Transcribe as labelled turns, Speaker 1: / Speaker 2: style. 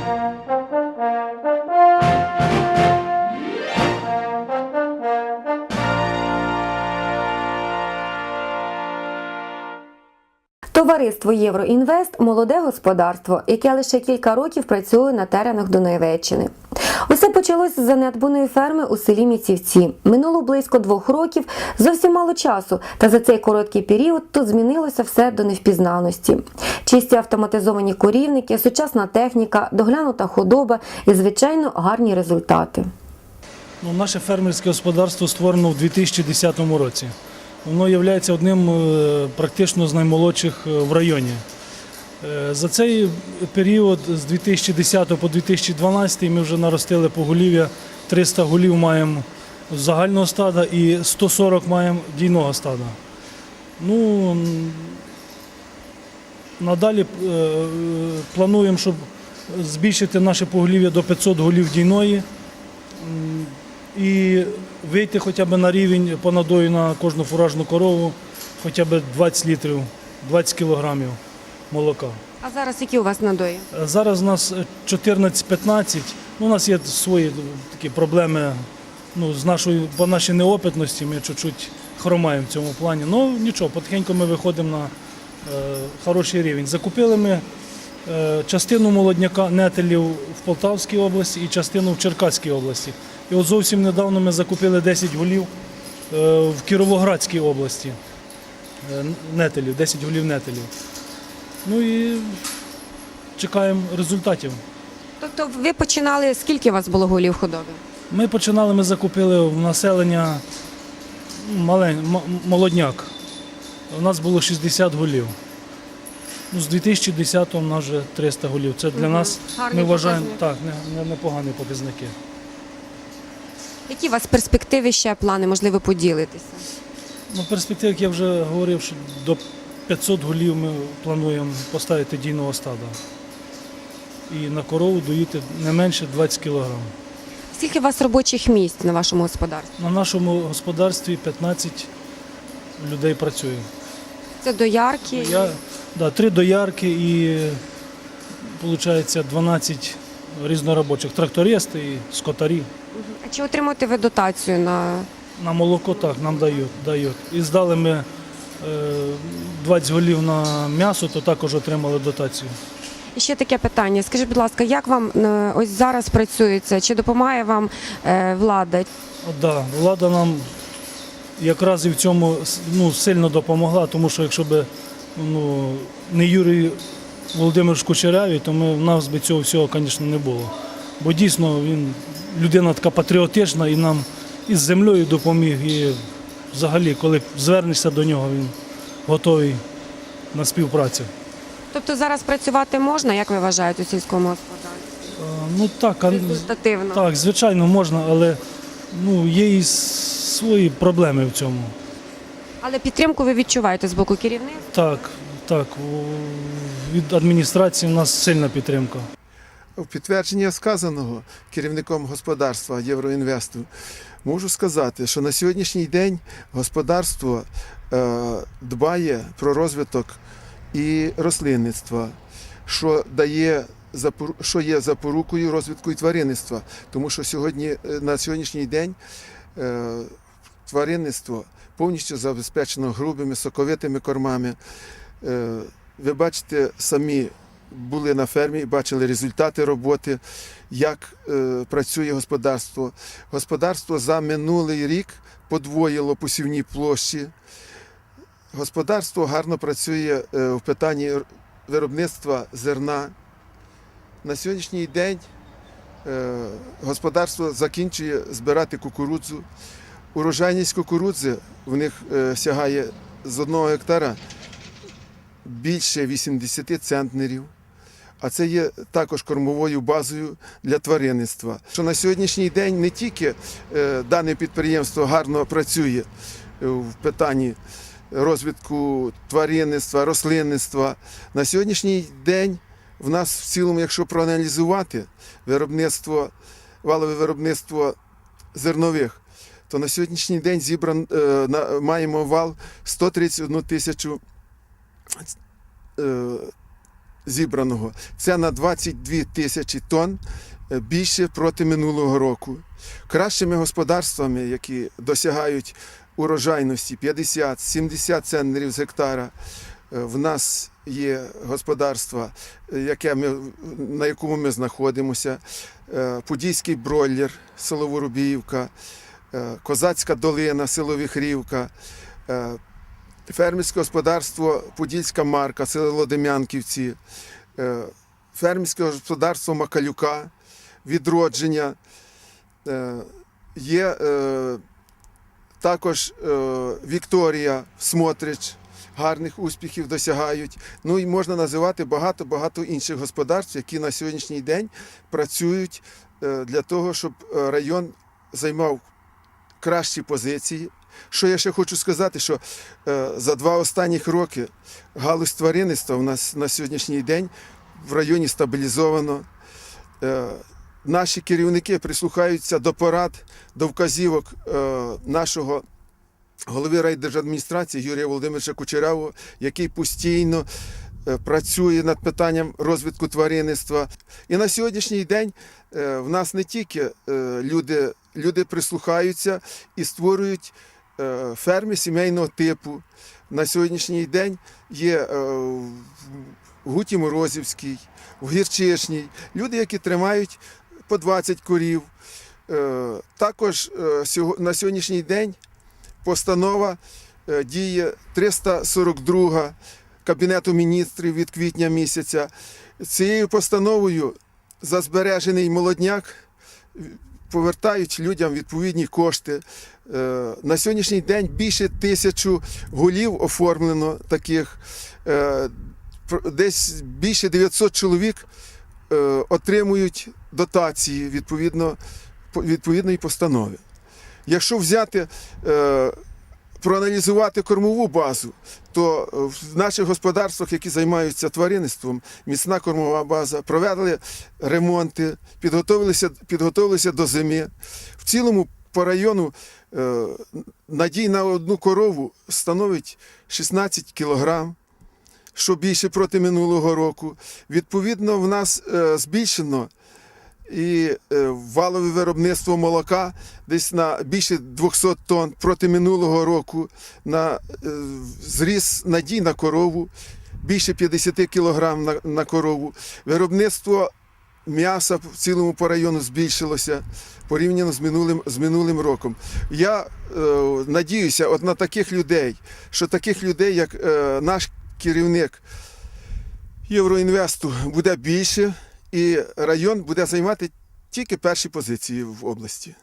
Speaker 1: Música Товариство Євроінвест молоде господарство, яке лише кілька років працює на теренах Дунаєвеччини. Усе почалося з занедбаної ферми у селі Міцівці. Минуло близько двох років, зовсім мало часу, та за цей короткий період тут змінилося все до невпізнаності. Чисті автоматизовані корівники, сучасна техніка, доглянута худоба і, звичайно, гарні результати.
Speaker 2: Ну, наше фермерське господарство створено в 2010 році. Воно є одним е, практично з наймолодших е, в районі. Е, За цей період з 2010 по 2012 ми вже наростили поголів'я 300 голів маємо загального стада і 140 маємо дійного стада. Ну, надалі плануємо, щоб збільшити наше поголів'я до 500 голів дійної і вийти хоча б на рівень по надою на кожну фуражну корову, хоча б 20 літрів, 20 кілограмів молока.
Speaker 1: А зараз які у вас надої?
Speaker 2: Зараз у нас 14-15. Ну, у нас є свої такі проблеми ну, з нашою, по нашій неопитності. Ми чуть-чуть хромаємо в цьому плані. Ну нічого, потихеньку ми виходимо на е, хороший рівень. Закупили ми частину молодняка нетелів в Полтавській області і частину в Черкаській області. І от зовсім недавно ми закупили 10 голів е, в Кіровоградській області. Е, нетелів, 10 голів нетелів. Ну і чекаємо результатів.
Speaker 1: Тобто ви починали, скільки у вас було голів худоби?
Speaker 2: Ми починали, ми закупили в населення малень, молодняк. У нас було 60 голів. Ну, з 2010-го у нас вже 300 голів. Це для
Speaker 1: Мгм.
Speaker 2: нас
Speaker 1: Гарний
Speaker 2: ми вважаємо
Speaker 1: показник.
Speaker 2: так, не, не, непогані показники.
Speaker 1: Які у вас перспективи ще плани, можливо, поділитися?
Speaker 2: Ну, перспектив, як я вже говорив, що до 500 голів ми плануємо поставити дійного стада. І на корову доїти не менше 20 кілограмів.
Speaker 1: Скільки у вас робочих місць на вашому господарстві?
Speaker 2: На нашому господарстві 15 людей працює.
Speaker 1: Це доярки.
Speaker 2: Я, да, три доярки і виходить 12 різноробочих. Трактористи і скотарі.
Speaker 1: А чи отримуєте ви дотацію на
Speaker 2: На молоко так нам дають. дають. І здали ми е, 20 голів на м'ясо, то також отримали дотацію.
Speaker 1: І ще таке питання? Скажіть, будь ласка, як вам е, ось зараз працюється? Чи допомагає вам е, влада?
Speaker 2: От, да, влада нам якраз і в цьому ну, сильно допомогла, тому що якщо б ну, не Юрій Володимирович Кучерявий, то ми, в нас би цього всього, звісно, не було. Бо дійсно він людина така патріотична і нам із землею допоміг. І взагалі, коли звернешся до нього, він готовий на співпрацю.
Speaker 1: Тобто зараз працювати можна, як ви вважаєте, у сільському господарстві?
Speaker 2: Е, Ну так,
Speaker 1: Результативно.
Speaker 2: так, звичайно, можна, але ну, є і свої проблеми в цьому.
Speaker 1: Але підтримку ви відчуваєте з боку керівництва?
Speaker 2: Так, так. у- Від адміністрації в нас сильна підтримка.
Speaker 3: В підтвердження сказаного керівником господарства Євроінвесту можу сказати, що на сьогоднішній день господарство е, дбає про розвиток і рослинництва, що дає запору- що є запорукою розвитку і тваринництва. Тому що сьогодні, е, на сьогоднішній день е, тваринництво повністю забезпечено грубими соковитими кормами. Е, Ви бачите самі були на фермі і бачили результати роботи, як е, працює господарство. Господарство за минулий рік подвоїло посівні площі. Господарство гарно працює е, в питанні виробництва зерна. На сьогоднішній день господарство закінчує збирати кукурудзу. Урожайність кукурудзи в них е, сягає з одного гектара більше 80 центнерів. А це є також кормовою базою для тваринництва. Що на сьогоднішній день не тільки е, дане підприємство гарно працює е, в питанні розвитку тваринництва, рослинництва. На сьогоднішній день в нас в цілому, якщо проаналізувати виробництво, валове виробництво зернових, то на сьогоднішній день зібран, е, маємо вал 131 тисячу е, зібраного це на 22 тисячі тонн е, більше проти минулого року. Кращими господарствами, які досягають урожайності 50-70 центнерів з гектара, е, в нас є господарство, яке ми, на якому ми знаходимося. Е, Подільський бройлер, е, Козацька долина, село Віхрівка, е, фермерське господарство Подільська марка, село Дем'янківці, е, фермерське господарство Макалюка, відродження. Е, Є е, також е, Вікторія, Смотрич, гарних успіхів досягають. Ну і можна називати багато-багато інших господарств, які на сьогоднішній день працюють е, для того, щоб е, район займав кращі позиції. Що я ще хочу сказати, що е, за два останніх роки галузь тваринництва у нас на сьогоднішній день в районі стабілізовано. Е, наші керівники прислухаються до порад, до вказівок е, нашого голови райдержадміністрації Юрія Володимировича Кучерявого, який постійно працює над питанням розвитку тваринництва. І на сьогоднішній день в нас не тільки люди, люди прислухаються і створюють е, ферми сімейного типу. На сьогоднішній день є е, в Гуті Морозівській, в Гірчишній, люди, які тримають по 20 корів. Е, Також на сьогоднішній день постанова діє 342 Кабінету міністрів від квітня місяця. Цією постановою за збережений молодняк повертають людям відповідні кошти. Е, На сьогоднішній день більше тисячу голів оформлено таких. Е, Десь більше 900 чоловік е, отримують дотації відповідно, відповідної постанови. Якщо взяти, проаналізувати кормову базу, то е, в наших господарствах, які займаються тваринництвом, міцна кормова база, провели ремонти, підготовилися, підготовилися до зими. В цілому по району е, надій на одну корову становить 16 кілограм що більше проти минулого року. Відповідно, в нас е, збільшено і е, валове виробництво молока десь на більше 200 тонн проти минулого року, на е, зріс надій на корову, більше 50 кілограм на, на корову. Виробництво м'яса в цілому по району збільшилося порівняно з минулим, з минулим роком. Я е, надіюся от на таких людей, що таких людей, як е, наш керівник Євроінвесту, буде більше, і район буде займати тільки перші позиції в області.